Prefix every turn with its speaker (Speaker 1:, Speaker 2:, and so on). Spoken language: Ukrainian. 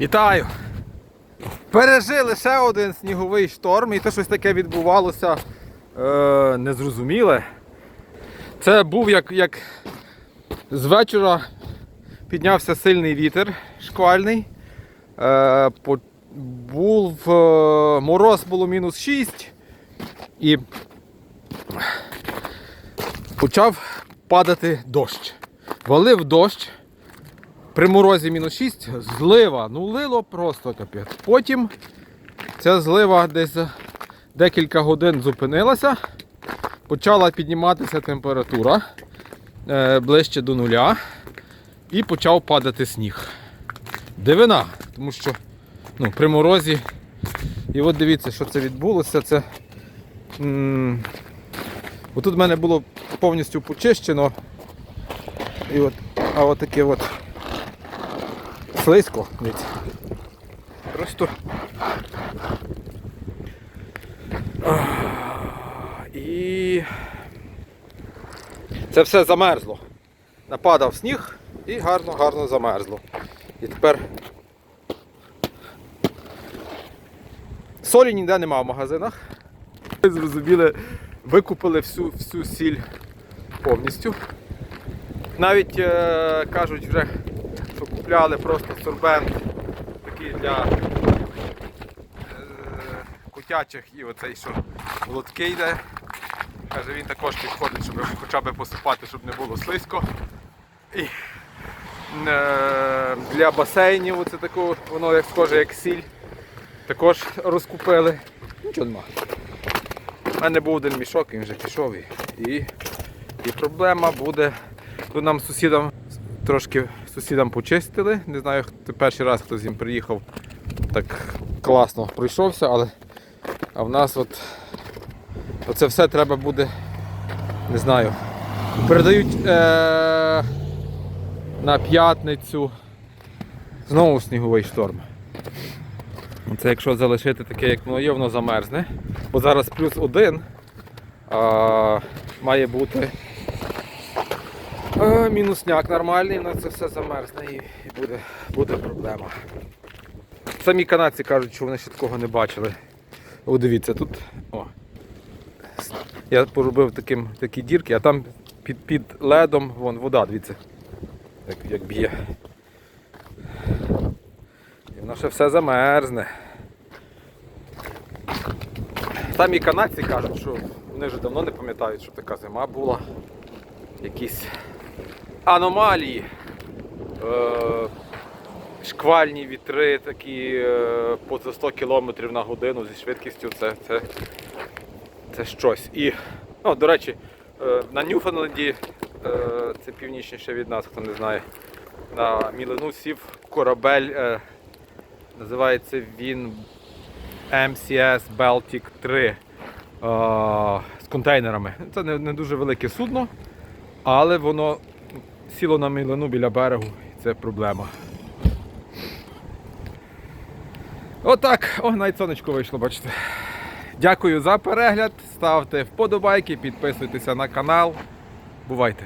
Speaker 1: Вітаю! Пережили ще один сніговий шторм, і те щось таке відбувалося е, незрозуміле. Це був як, як з вечора піднявся сильний вітер шквальний. Е, по, був е, мороз було мінус 6 і почав падати дощ. Валив дощ. При морозі мінус 6 злива. Ну лило просто капець. Потім ця злива десь декілька годин зупинилася. Почала підніматися температура е, ближче до нуля. І почав падати сніг. Дивина, тому що ну, при морозі. І от дивіться, що це відбулося. Це. М- Отут в мене було повністю почищено. І от, а от таке от слизько. Дивіться. Просто. І це все замерзло. Нападав сніг і гарно-гарно замерзло. І тепер солі ніде нема в магазинах. Ви Зрозуміли, викупили всю, всю сіль повністю. Навіть е, кажуть вже, купляли просто сорбент такий для е, котячих і оцей, що лотки йде. Каже, він також підходить, щоб хоча б посипати, щоб не було слизько. І е, для басейнів оце таку, воно як схоже, як сіль. Також розкупили. Нічого нема. У мене був один мішок, він вже пішов. І, і, і проблема буде. Тут нам сусідам трошки сусідам почистили. Не знаю, хто перший раз хтось їм приїхав, так класно пройшовся, але а в нас от оце все треба буде, не знаю. Передають е- на п'ятницю знову сніговий шторм. Це якщо залишити таке, як воно є, воно замерзне. Бо зараз плюс один а, має бути а, мінусняк нормальний, але це все замерзне і, і буде, буде проблема. Самі канадці кажуть, що вони ще такого не бачили. О, дивіться, тут о, я поробив таким, такі дірки, а там під, під ледом вон, вода, дивіться, як, як б'є. І воно ще все замерзне. Самі канадці кажуть, що вони вже давно не пам'ятають, що така зима була. Якісь аномалії, е- шквальні вітри такі поза 100 км на годину зі швидкістю це, це, це щось. І, ну, до речі, е- на Ньюфонленді, е- це північніше від нас, хто не знає, на Мілину сів корабель, називається він MCS Baltic 3 е, з контейнерами. Це не дуже велике судно, але воно сіло на мілину біля берегу і це проблема. Отак, о, навіть сонечко вийшло, бачите. Дякую за перегляд, ставте вподобайки, підписуйтеся на канал. Бувайте!